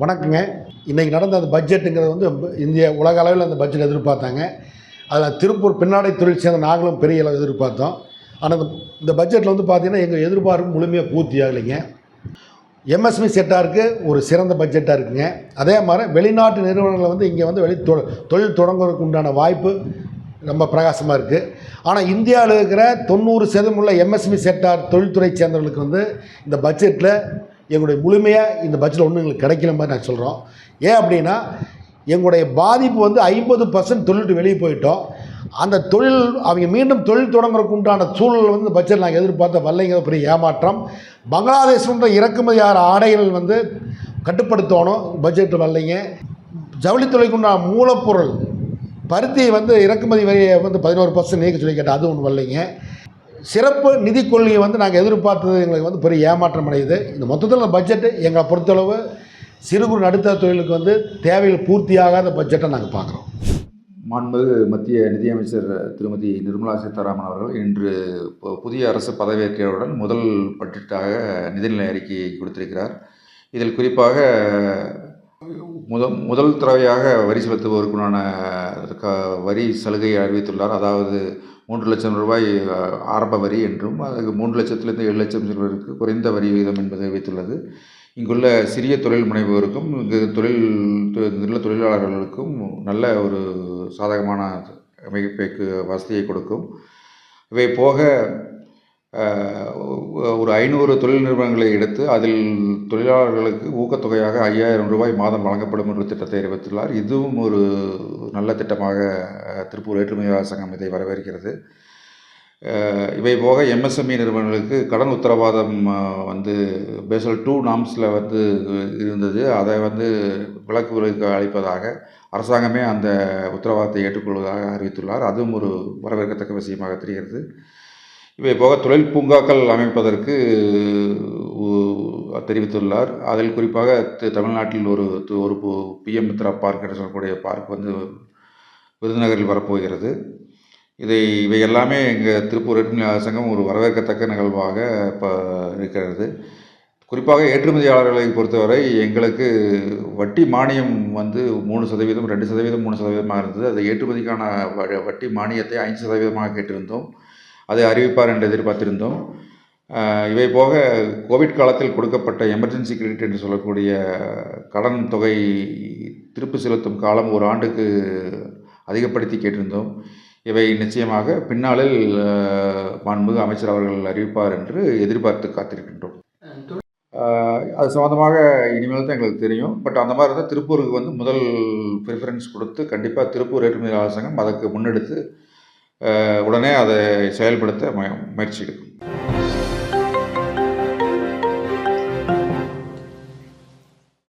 வணக்கங்க. இன்றைக்கி நடந்த அந்த பட்ஜெட்டுங்கிறது வந்து இந்திய உலக அளவில் அந்த பட்ஜெட் எதிர்பார்த்தாங்க. அதில் திருப்பூர் பின்னாடை தொழில் சேர்ந்த நாங்களும் பெரிய அளவு எதிர்பார்த்தோம். ஆனால் இந்த இந்த பட்ஜெட்டில் வந்து பார்த்திங்கன்னா எங்கள் எதிர்பார்ப்பு முழுமையாக பூர்த்தி ஆகலைங்க. எம்எஸ்எம்இ செட்டாருக்கு ஒரு சிறந்த பட்ஜெட்டாக இருக்குங்க. அதே மாதிரி வெளிநாட்டு நிறுவனங்களை வந்து இங்கே வந்து வெளி தொழில் தொடங்குவதற்கு உண்டான வாய்ப்பு ரொம்ப பிரகாசமாக இருக்குது ஆனால் இந்தியாவில் இருக்கிற தொண்ணூறு சதவீதம் உள்ள எம்எஸ்எம்இ செக்டார் தொழில்துறை சேர்ந்தவர்களுக்கு வந்து இந்த பட்ஜெட்டில் எங்களுடைய முழுமையாக இந்த பட்ஜெட்டில் ஒன்றும் எங்களுக்கு கிடைக்கல மாதிரி நான் சொல்கிறோம் ஏன் அப்படின்னா எங்களுடைய பாதிப்பு வந்து ஐம்பது பர்சன்ட் தொழில்ட்டு வெளியே போயிட்டோம். அந்த தொழில் அவங்க மீண்டும் தொழில் தொடங்குறதுக்கு உண்டான சூழல் வந்து பட்ஜெட் நாங்கள் எதிர்பார்த்த வரலைங்கிற பெரிய ஏமாற்றம். பங்களாதேஷ்ன்ற இறக்குமதியாகிற ஆடைகள் வந்து கட்டுப்படுத்தணும் பட்ஜெட் வரலைங்க. ஜவுளித்துறைக்கு உண்டான மூலப்பொருள் பருத்தி வந்து இறக்குமதி வரியை வந்து பதினோரு பர்சன்ட் நீக்க சொல்லி கேட்டால் அது ஒன்று வரலைங்க. சிறப்பு நிதி கொள்கையை வந்து நாங்கள் எதிர்பார்த்தது எங்களுக்கு வந்து பெரிய ஏமாற்றம் அடையுது. இந்த மொத்தத்தில் பட்ஜெட்டு எங்களை பொறுத்தளவு சிறு குறு நடுத்தர தொழிலுக்கு வந்து தேவைகள் பூர்த்தியாகாத பட்ஜெட்டை நாங்கள் பார்க்குறோம் மாண்புமிகு மத்திய நிதியமைச்சர் திருமதி நிர்மலா சீதாராமன் அவர்கள் இன்று புதிய அரசு பதவியேற்றவுடன் முதல் பட்ஜெட்டாக நிதிநிலை அறிக்கையை கொடுத்திருக்கிறார். இதில் குறிப்பாக முதல் முதல் தடவையாக வரி செலுத்துவோருக்குண்டான க- வரி சலுகையை அறிவித்துள்ளார். அதாவது மூன்று லட்சம் ரூபாய் ஆரம்ப வரி என்றும் அதுக்கு மூன்று லட்சத்திலிருந்து ஏழு லட்சம் செல்வதற்கு குறைந்த வரி விகிதம் என்பதை வைத்துள்ளது. இங்குள்ள சிறிய தொழில் முனைவோருக்கும் இங்கு தொழில் தொ- இங்குள்ள தொழிலாளர்களுக்கும் நல்ல ஒரு சாதகமான அமைப்பைக்கு வசதியை கொடுக்கும். இவை போக ஒரு ஐநூறு தொழில் நிறுவனங்களை எடுத்து அதில் தொழிலாளர்களுக்கு ஊக்கத்தொகையாக ஐயாயிரம் ரூபாய் மாதம் வழங்கப்படும் என்ற திட்டத்தை அறிவித்துள்ளார். இதுவும் ஒரு நல்ல திட்டமாக திருப்பூர் ஏற்றுமதியாளர் சங்கம் இதை வரவேற்கிறது. இவை போக எம்எஸ்எம்இ நிறுவனங்களுக்கு கடன் உத்தரவாதம் வந்து பேசல் டூ நாம்ஸில் வந்து இருந்தது. அதை வந்து விலக்கு விலக்கு அளிப்பதாக அரசாங்கமே அந்த உத்தரவாதத்தை ஏற்றுக்கொள்வதாக அறிவித்துள்ளார். அதுவும் ஒரு வரவேற்கத்தக்க விஷயமாக தெரிகிறது. இவை போக தொழில் பூங்காக்கள் அமைப்பதற்கு தெரிவித்துள்ளார். அதில் குறிப்பாக தமிழ்நாட்டில் ஒரு ஒரு பிஎம் மித்ரா பார்க் என்று சொல்லக்கூடிய பார்க் வந்து விருதுநகரில் வரப்போகிறது. இதை இவை எல்லாமே எங்கள் திருப்பூர் ஏற்றுமதி சங்கம் ஒரு வரவேற்கத்தக்க நிகழ்வாக இப்போ இருக்கிறது. குறிப்பாக ஏற்றுமதியாளர்களை பொறுத்தவரை எங்களுக்கு வட்டி மானியம் வந்து மூணு சதவீதம் ரெண்டு சதவீதம் மூணு சதவீதமாக இருந்தது. அது ஏற்றுமதிக்கான வ- வட்டி மானியத்தை ஐந்து சதவீதமாக கேட்டிருந்தோம். அதை அறிவிப்பார் என்று எதிர்பார்த்திருந்தோம். இவை போக கோவிட் காலத்தில் கொடுக்கப்பட்ட எமர்ஜென்சி கிரெடிட் என்று சொல்லக்கூடிய கடன் தொகை திருப்பி செலுத்தும் காலம் ஒரு ஆண்டுக்கு அதிகப்படுத்தி கேட்டிருந்தோம். இவை நிச்சயமாக பின்னாளில் மாண்புமிகு அமைச்சர் அவர்கள் அறிவிப்பார் என்று எதிர்பார்த்து காத்திருக்கின்றோம். அது சம்மந்தமாக இனிமேல் தான் எங்களுக்கு தெரியும். பட் அந்த மாதிரி இருந்தால் திருப்பூருக்கு வந்து முதல் ப்ரிஃபரன்ஸ் கொடுத்து கண்டிப்பாக திருப்பூர் ஏற்றுமதி சங்கம் அதற்கு முன்னெடுத்து உடனே அதை செயல்படுத்த முயற்சி எடுக்கும்.